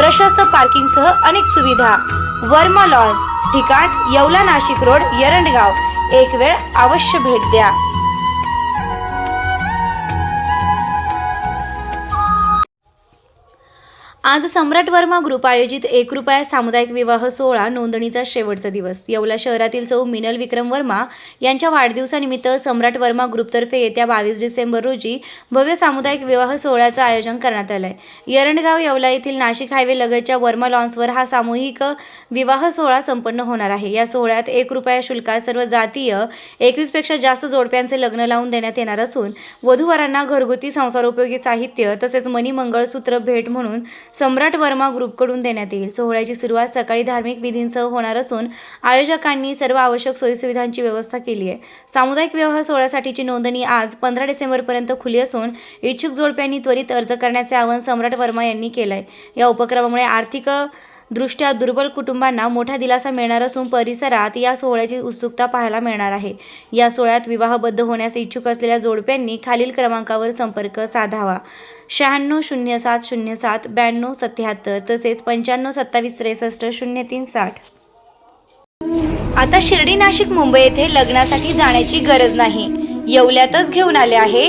प्रशस्त पार्किंगसह अनेक सुविधा. वर्मा लॉन्स ठिकाण येवला नाशिक रोड यरंडगाव. एक वेळ अवश्य भेट द्या. आज सम्राट वर्मा ग्रुप आयोजित एक रुपया सामुदायिक विवाह सोहळा नोंदणीचा शेवटचा दिवस. येवला शहरातील सौ मिनल विक्रम वर्मा यांच्या वाढदिवसानिमित्त सम्राट वर्मा ग्रुपतर्फे येत्या बावीस डिसेंबर रोजी भव्य सामुदायिक विवाह सोहळ्याचं आयोजन करण्यात आलंय. यरंडगाव येवला येथील नाशिक हायवे लगतच्या वर्मा लॉन्सवर हा सामूहिक विवाह सोहळा संपन्न होणार आहे. या सोहळ्यात एक रुपया शुल्कात सर्व जातीय एकवीसपेक्षा जास्त जोडप्यांचे लग्न लावून देण्यात येणार असून वधूवरांना घरगुती संसारोपयोगी साहित्य तसेच मनी मंगळसूत्र भेट म्हणून सम्राट वर्मा ग्रुपकडून देण्यात येईल. सोहळ्याची सुरुवात सकाळी धार्मिक विधींसह होणार असून आयोजकांनी सर्व आवश्यक सोयीसुविधांची व्यवस्था केली आहे. सामुदायिक विवाह सोहळ्यासाठीची नोंदणी आज पंधरा डिसेंबरपर्यंत खुली असून इच्छुक जोडप्यांनी त्वरित अर्ज करण्याचे आवाहन सम्राट वर्मा यांनी केलं आहे या उपक्रमामुळे आर्थिक दृष्ट्या दुर्बल कुटुंबांना मोठा दिलासा मिळणार असून परिसरात या सोहळ्याची उत्सुकता पाहायला मिळणार आहे. या सोहळ्यात विवाहबद्ध होण्यास इच्छुक असलेल्या जोडप्यांनी खालील क्रमांकावर संपर्क साधावा. शहाण्णव शून्य सात शून्य सात ब्याण्णव सत्याहत्तर तसेच पंच्याण्णव सत्तावीस त्रेसष्ट शून्य तीन साठ. आता शिर्डी नाशिक मुंबई येथे लग्नासाठी जाण्याची गरज नाही. येवल्यातच घेऊन आले आहे.